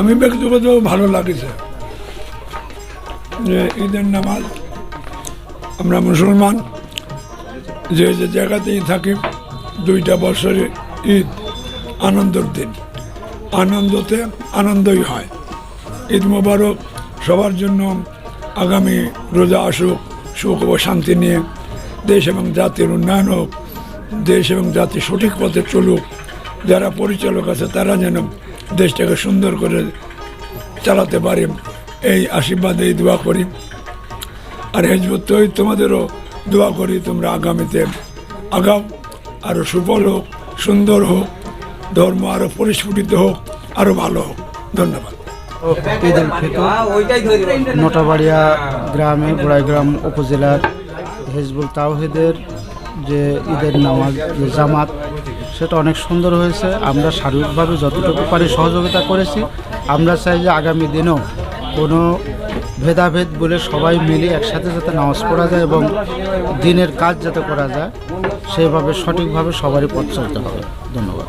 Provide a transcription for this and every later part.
আমি ব্যক্তিগত ভালো লাগেছে যে ঈদের নামাজ, আমরা মুসলমান, যে যে জায়গাতেই থাকি, দুইটা বছরে ঈদ, আনন্দের দিন। আনন্দতে আনন্দই হয়। ঈদ মোবারক, সবার জন্য আগামী রোজা আসুক, সুখ ও শান্তি নিয়ে দেশ এবং জাতির উন্নয়ন হোক, দেশ এবং জাতি সঠিক পথে চলুক, যারা পরিচালক আছে তারা যেন দেশটাকে সুন্দর করে চালাতে পারি। এই আশীর্বাদে এই দোয়া করি। আর হেজবত তোমাদেরও দোয়া করি তোমরা আগামীতে আগাম আরও সুফল হোক, সুন্দর হোক, ধর্ম আরও পরিস্ফুটিত হোক আরও ভালো হোক। ধন্যবাদ। ঈদ উল ফিতর নোটাবাড়িয়া গ্রামে গোড়াইগ্রাম উপজেলার হিজবুল তাওহিদের যে ঈদের নামাজ জামাত সেটা অনেক সুন্দর হয়েছে। আমরা শারীরিকভাবে যতটুকু পারি সহযোগিতা করেছি। আমরা চাই যে আগামী দিনেও কোনো ভেদাভেদ বলে সবাই মিলে একসাথে যাতে নামাজ পড়া যায় এবং দিনের কাজ যাতে করা যায় সেভাবে সঠিকভাবে সবারই পথ চলতে হবে। ধন্যবাদ।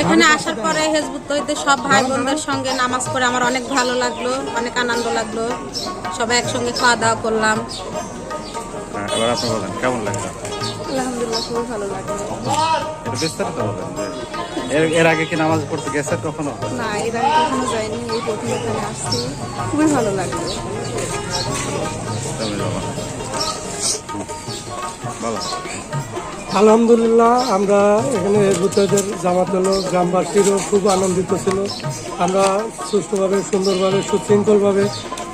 এখানে আসার পরে হেজবুত তহিদের সব ভাই বোনদের সঙ্গে নামাজ পড়ে আমার অনেক ভালো লাগল অনেক আনন্দ লাগল। সবাই একসঙ্গে খাওয়া দাওয়া করলাম। হ্যাঁ, এবার আপনি বলেন কেমন লাগল? আলহামদুলিল্লাহ খুবই ভালো লাগল। একটু বিস্তারিত বলেন এর এর আগে কি নামাজ পড়তে কখনো? না এর আগে কখনো যাইনি এই প্রথম এখানে আসছি। খুবই ভালো লাগল। বলো। আলহামদুলিল্লাহ, আমরা এখানে হেজবুতাদের জামাত হলো, গ্রামবাসীরও খুব আনন্দিত ছিল। আমরা সুস্থভাবে, সুন্দরভাবে, সুশৃঙ্খলভাবে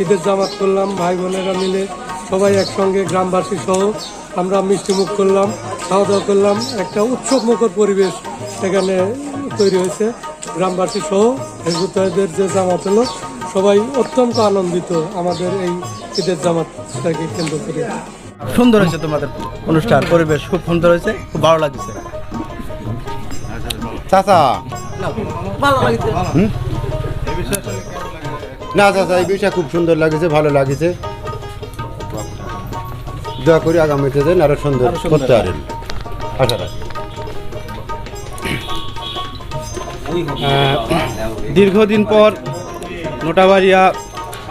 ঈদের জামাত করলাম, ভাই বোনেরা মিলে সবাই একসঙ্গে গ্রামবাসী সহ আমরা মিষ্টিমুখ করলাম, খাওয়া দাওয়া করলাম। একটা উৎসব মুখর পরিবেশ এখানে তৈরি হয়েছে। গ্রামবাসী সহ হেজবুতাদের যে জামাত হলো সবাই অত্যন্ত আনন্দিত আমাদের এই ঈদের জামাতটাকে কেন্দ্র করে। সুন্দর হয়েছে তোমাদের অনুষ্ঠান পরিবেশ খুব সুন্দর হয়েছে খুব ভালো লাগছে। চাচা। হুম? না চাচা এই বিষয়টা খুব সুন্দর লাগেছে ভালো লাগেছে। দোয়া করি আগামীতে যেন আরও সুন্দর করতে পারেন। আশা রাখি। দীর্ঘদিন পর নোটাবাড়িয়া,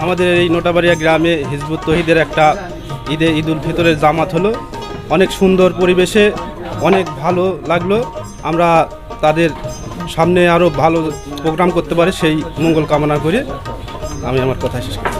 আমাদের এই নোটাবাড়িয়া গ্রামে হিজবুত তহিদের একটা ঈদে ঈদ উল ফিতরের জামাত হলো। অনেক সুন্দর পরিবেশে, অনেক ভালো লাগল। আমরা তাদের সামনে আরও ভালো প্রোগ্রাম করতে পারে সেই মঙ্গল কামনা করে আমি আমার কথা শেষ করছি।